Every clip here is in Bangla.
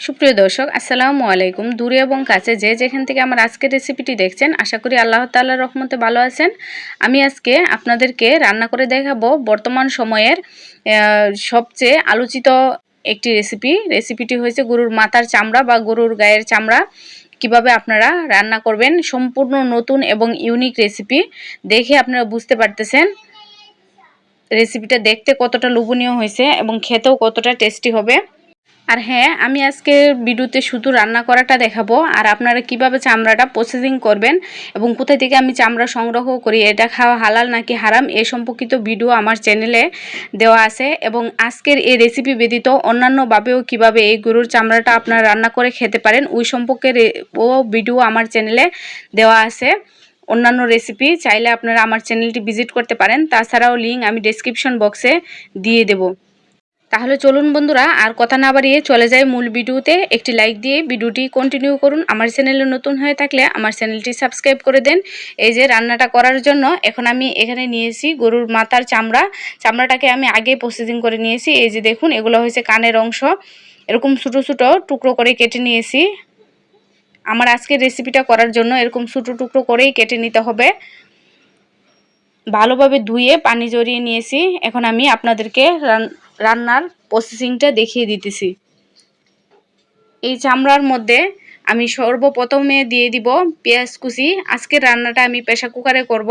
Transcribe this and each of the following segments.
সুপ্রিয় দর্শক, আসসালামু আলাইকুম। দূরে এবং কাছে যে যেখান থেকে আমার আজকের রেসিপিটি দেখছেন, আশা করি আল্লাহ তাল্লাহ রহমতে ভালো আছেন। আমি আজকে আপনাদেরকে রান্না করে দেখাবো বর্তমান সময়ের সবচেয়ে আলোচিত একটি রেসিপি রেসিপিটি হয়েছে গরুর মাথার চামড়া বা গরুর গায়ের চামড়া। কীভাবে আপনারা রান্না করবেন, সম্পূর্ণ নতুন এবং ইউনিক রেসিপি দেখে আপনারা বুঝতে পারতেছেন। রেসিপিটা দেখতে কতটা লোভনীয় হয়েছে এবং খেতেও কতটা টেস্টি হবে। আর হ্যাঁ আমি আজকে ভিডিওতে শুধু রান্না করাটা দেখাবো, আর আপনারা কীভাবে চামড়াটা প্রসেসিং করবেন এবং কোথায় থেকে আমি চামড়া সংগ্রহ করি, এটা খাওয়া হালাল নাকি হারাম, এ সম্পর্কিত ভিডিও আমার চ্যানেলে দেওয়া আছে। এবং আজকের এই রেসিপি ব্যতীত অন্যান্যভাবেও কীভাবে এই গরুর চামড়াটা আপনারা রান্না করে খেতে পারেন, ওই সম্পর্কে ও ভিডিও আমার চ্যানেলে দেওয়া আছে। অন্যান্য রেসিপি চাইলে আপনারা আমার চ্যানেলটি ভিজিট করতে পারেন, তাছাড়াও লিঙ্ক আমি ডেসক্রিপশন বক্সে দিয়ে দেবো। তাহলে চলুন বন্ধুরা, আর কথা না বাড়িয়ে চলে যাই মূল ভিডিওতে। একটি লাইক দিয়ে ভিডিওটি কন্টিনিউ করুন। আমার চ্যানেলে নতুন হয়ে থাকলে আমার চ্যানেলটি সাবস্ক্রাইব করে দেন। এই যে রান্নাটা করার জন্য এখন আমি এখানে নিয়েছি গরুর মাথার চামড়া। চামড়াটাকে আমি আগে প্রসেসিং করে নিয়েছি। এই যে দেখুন, এগুলো হয়েছে কানের অংশ। এরকম ছোটো ছোটো টুকরো করে কেটে নিয়েছি। আমার আজকের রেসিপিটা করার জন্য এরকম ছোটো টুকরো করেই কেটে নিতে হবে। ভালোভাবে ধুয়ে পানি জড়িয়ে নিয়েছি। এখন আমি আপনাদেরকে রান- রান্নার প্রসেসিংটা দেখিয়ে দিতেছি। এই চামড়ার মধ্যে আমি সর্বপ্রথমে দিয়ে দিব পেঁয়াজ কুচি। আজকের রান্নাটা আমি প্রেশার কুকারে করব।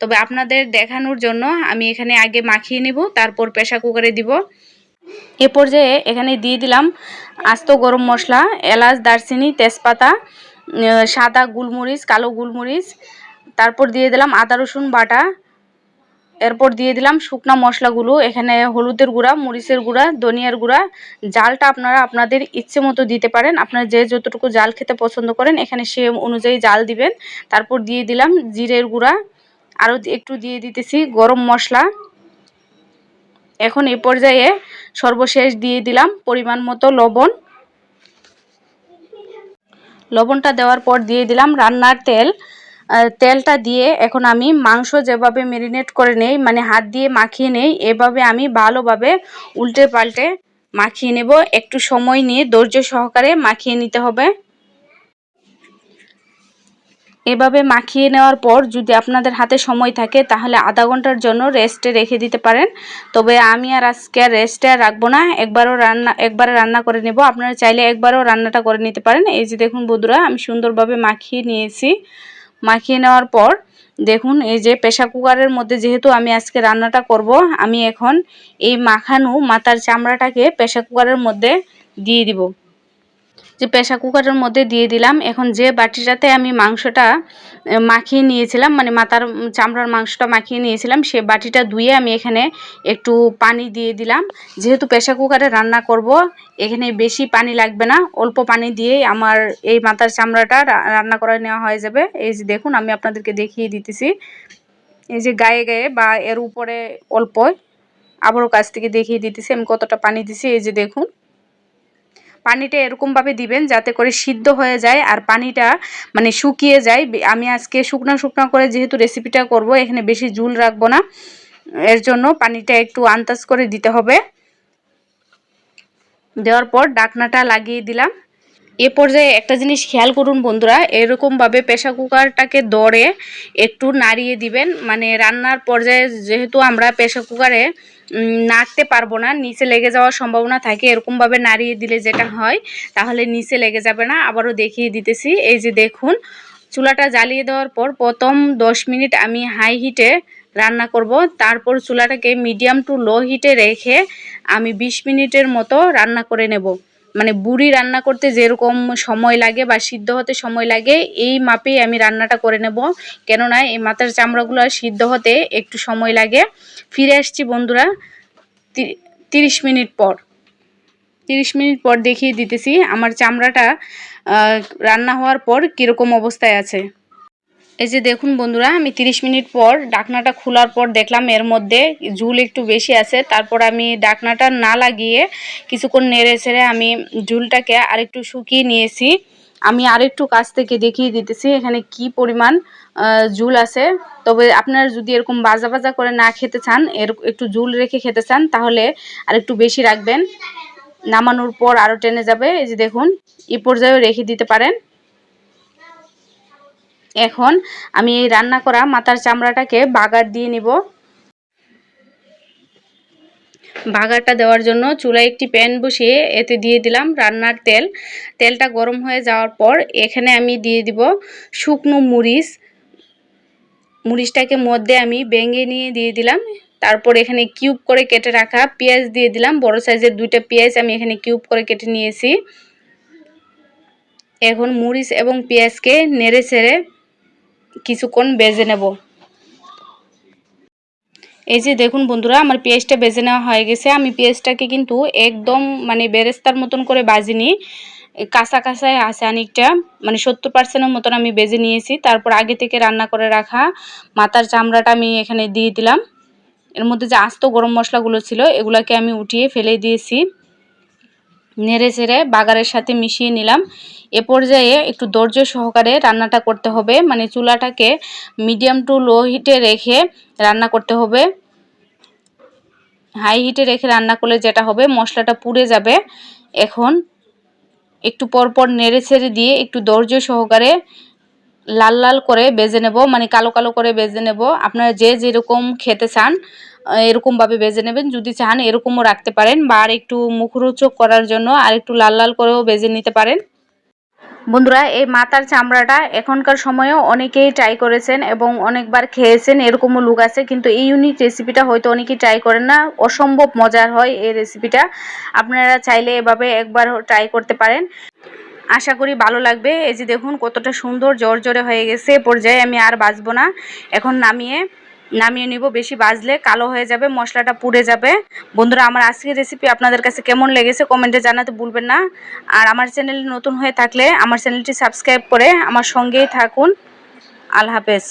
তবে আপনাদের দেখানোর জন্য আমি এখানে আগে মাখিয়ে নেব, তারপর প্রেশার কুকারে দিব। এ পর্যায়ে এখানে দিয়ে দিলাম আস্ত গরম মশলা, এলাচ, দারচিনি, তেজপাতা সাদা গুলমরিচ, কালো গুলমরিচ। তারপর দিয়ে দিলাম আদা রসুন বাটা। এরপর দিয়ে দিলাম শুকনা মশলাগুলো, এখানে হলুদের গুঁড়া, মরিচের গুঁড়া, ধনিয়ার গুঁড়া। জালটা আপনারা আপনাদের ইচ্ছে মতো দিতে পারেন। আপনারা যে যতটুকু জাল খেতে পছন্দ করেন, এখানে সে অনুযায়ী জাল দিবেন। তারপর দিয়ে দিলাম জিরের গুঁড়া। আরও একটু দিয়ে দিতেছি গরম মশলা। এখন এই পর্যায়ে সর্বশেষ দিয়ে দিলাম পরিমাণ মতো লবণ। লবণটা দেওয়ার পর দিয়ে দিলাম রান্নার তেল। তেলটা দিয়ে এখন আমি মাংস যেভাবে মেরিনেট করে নেই মানে হাত দিয়ে মাখিয়ে নেই, এভাবে আমি ভালোভাবে উল্টে পাল্টে মাখিয়ে নেব। একটু সময় নিয়ে ধৈর্য সহকারে মাখিয়ে নিতে হবে। এভাবে মাখিয়ে নেওয়ার পর যদি আপনাদের হাতে সময় থাকে, তাহলে আধা ঘণ্টার জন্য রেস্টে রেখে দিতে পারেন। তবে আমি আর আজকে আর রেস্টে আর রাখব না। একবারও রান্না, একবারে রান্না করে নেব। আপনারা চাইলে একবারও রান্নাটা করে নিতে পারেন। এই যে দেখুন বন্ধুরা, আমি সুন্দরভাবে মাখিয়ে নিয়েছি। মাখিয়ে নেওয়ার পর দেখুন, এই যে প্রেশার কুকারের মধ্যে যেহেতু আমি আজকে রান্নাটা করব, আমি এখন এই মাখানো মাথার চামড়াটাকে প্রেশার কুকারের মধ্যে দিয়ে দিব। যে প্রেশার কুকারের মধ্যে দিয়ে দিলাম। এখন যে বাটিটাতে আমি মাংসটা মাখিয়ে নিয়েছিলাম মানে মাথার চামড়ার মাংসটা মাখিয়ে নিয়েছিলাম, সে বাটিটা ধুয়ে আমি এখানে একটু পানি দিয়ে দিলাম। যেহেতু প্রেশার কুকারে রান্না করব, এখানে বেশি পানি লাগবে না। অল্প পানি দিয়েই আমার এই মাথার চামড়াটা রান্না করে নেওয়া হয়ে যাবে। এই যে দেখুন, আমি আপনাদেরকে দেখিয়ে দিতেছি। এই যে গায়ে গায়ে বা এর উপরে অল্প আবারও কাছ থেকে দেখিয়ে দিতেছি, আমি কতটা পানি দিছি, এই যে দেখুন। পানিটা এরকমভাবে দিবেন যাতে করে সিদ্ধ হয়ে যায় আর পানিটা মানে শুকিয়ে যায়। আমি আজকে শুকনো শুকনো করে যেহেতু রেসিপিটা করব, এখানে বেশি ঝুল রাখব না। এর জন্য পানিটা একটু আন্দাজ করে দিতে হবে। দেওয়ার পর ডাকনাটা লাগিয়ে দিলাম। এ পর্যায়ে একটা জিনিস খেয়াল করুন বন্ধুরা, এরকমভাবে প্রেশার কুকারটাকে দড়ে একটু নাড়িয়ে দিবেন। মানে রান্নার পর্যায়ে যেহেতু আমরা প্রেশার কুকারে নাড়তে পারব না, নিচে লেগে যাওয়ার সম্ভাবনা থাকে, এরকমভাবে নাড়িয়ে দিলে যেটা হয়, তাহলে নিচে লেগে যাবে না। আবারও দেখিয়ে দিতেছি, এই যে দেখুন, চুলাটা জ্বালিয়ে দেওয়ার পর প্রথম দশ মিনিট আমি হাই হিটে রান্না করব, তারপর চুলাটাকে মিডিয়াম টু লো হিটে রেখে আমি বিশ মিনিটের মতো রান্না করে নেব। মানে বুড়ি রান্না করতে যেরকম সময় লাগে বা সিদ্ধ হতে সময় লাগে, এই মাপেই আমি রান্নাটা করে নেব। কেননা এই মাথার চামড়াগুলো সিদ্ধ হতে একটু সময় লাগে। ফিরে আসছি বন্ধুরা তিরিশ মিনিট পর। তিরিশ মিনিট পর দেখিয়ে দিতেছি আমার চামড়াটা রান্না হওয়ার পর কীরকম অবস্থায় আছে। এই যে দেখুন বন্ধুরা, আমি 30 মিনিট পর ডাকনাটা খোলার পর দেখলাম এর মধ্যে ঝুল একটু বেশি আছে। তারপর আমি ডাকনাটা না লাগিয়ে কিছুক্ষণ নেড়ে ছেড়ে আমি ঝুলটাকে আরেকটু শুকিয়ে নিয়েছি। আমি আরেকটু কাছ থেকে দেখিয়ে দিতেছি এখানে কি পরিমাণ ঝুল আছে। তবে আপনারা যদি এরকম বাজা বাজা করে না খেতে চান, এর একটু ঝুল রেখে খেতে চান, তাহলে আরেকটু বেশি রাখবেন। নামানোর পর আরও টেনে যাবে। এই যে দেখুন এই পর্যায়েও রেখে দিতে পারেন। এখন আমি এই রান্না করা মাথার চামড়াটাকে বাগার দিয়ে নিব। বাগারটা দেওয়ার জন্য চুলায় একটি প্যান বসিয়ে এতে দিয়ে দিলাম রান্নার তেল। তেলটা গরম হয়ে যাওয়ার পর এখানে আমি দিয়ে দিব শুকনো মরিচ। মরিচটাকে মধ্যে আমি বেঙ্গে নিয়ে দিয়ে দিলাম। তারপর এখানে কিউব করে কেটে রাখা পেঁয়াজ দিয়ে দিলাম। বড় সাইজের দুইটা পেঁয়াজ আমি এখানে কিউব করে কেটে নিয়েছি। এখন মরিচ এবং পেঁয়াজকে নেড়ে ছেড়ে কিছুক্ষণ বেজে নেব। এই যে দেখুন বন্ধুরা, আমার পেঁয়াজটা বেজে নেওয়া হয়ে গেছে। আমি পেঁয়াজটাকে কিন্তু একদম মানে বেরেস্তার মতন করে বাজিনি। কাঁচা কাঁচায় আছে অনেকটা মানে সত্তর পার্সেন্টের মতন আমি বেজে নিয়েছি। তারপর আগে থেকে রান্না করে রাখা মাথার চামড়াটা আমি এখানে দিয়ে দিলাম। এর মধ্যে যে আস্ত গরম মশলাগুলো ছিল, এগুলোকে আমি উঠিয়ে ফেলে দিয়েছি। নেড়ে চেড়ে বাগারের সাথে মিশিয়ে নিলাম। এ পর্যায়ে একটু ধৈর্য সহকারে রান্নাটা করতে হবে। মানে চুলাটাকে মিডিয়াম টু লো হিটে রেখে রান্না করতে হবে। হাই হিটে রেখে রান্না করলে যেটা হবে, মশলাটা পুড়ে যাবে। এখন একটু পরপর নেড়ে ছেড়ে দিয়ে একটু ধৈর্য সহকারে লাল লাল করে বেজে নেব। মানে কালো কালো করে বেজে নেব। আপনারা যে যেরকম খেতে চান এরকমভাবে বেজে নেবেন। যদি চান, এরকমও রাখতে পারেন বা আর একটু মুখরোচক করার জন্য আর একটু লাল লাল করেও বেজে নিতে পারেন। বন্ধুরা, এই মাথার চামড়াটা এখনকার সময়েও অনেকেই ট্রাই করেছেন এবং অনেকবার খেয়েছেন, এরকমও লুক আছে। কিন্তু এই ইউনিক রেসিপিটা হয়তো অনেকেই ট্রাই করেন না। অসম্ভব মজার হয় এই রেসিপিটা আপনারা চাইলে এভাবে একবার ট্রাই করতে পারেন। আশা করি ভালো লাগবে। এই যে দেখুন, কতটা সুন্দর জোর হয়ে গেছে। পর্যায়ে আমি আর বাজবো না। এখন নামিয়ে নামিয়ে নিব, বেশি বাজলে কালো হয়ে যাবে, মশলাটা পুড়ে যাবে। বন্ধুরা, আমার আজকের রেসিপি আপনাদের কাছে কেমন লেগেছে কমেন্টে জানাতে ভুলবেন না। আর আমার চ্যানেল নতুন হয়ে থাকলে আমার চ্যানেলটি সাবস্ক্রাইব করে আমার সঙ্গেই থাকুন। আল্লাহ হাফেজ।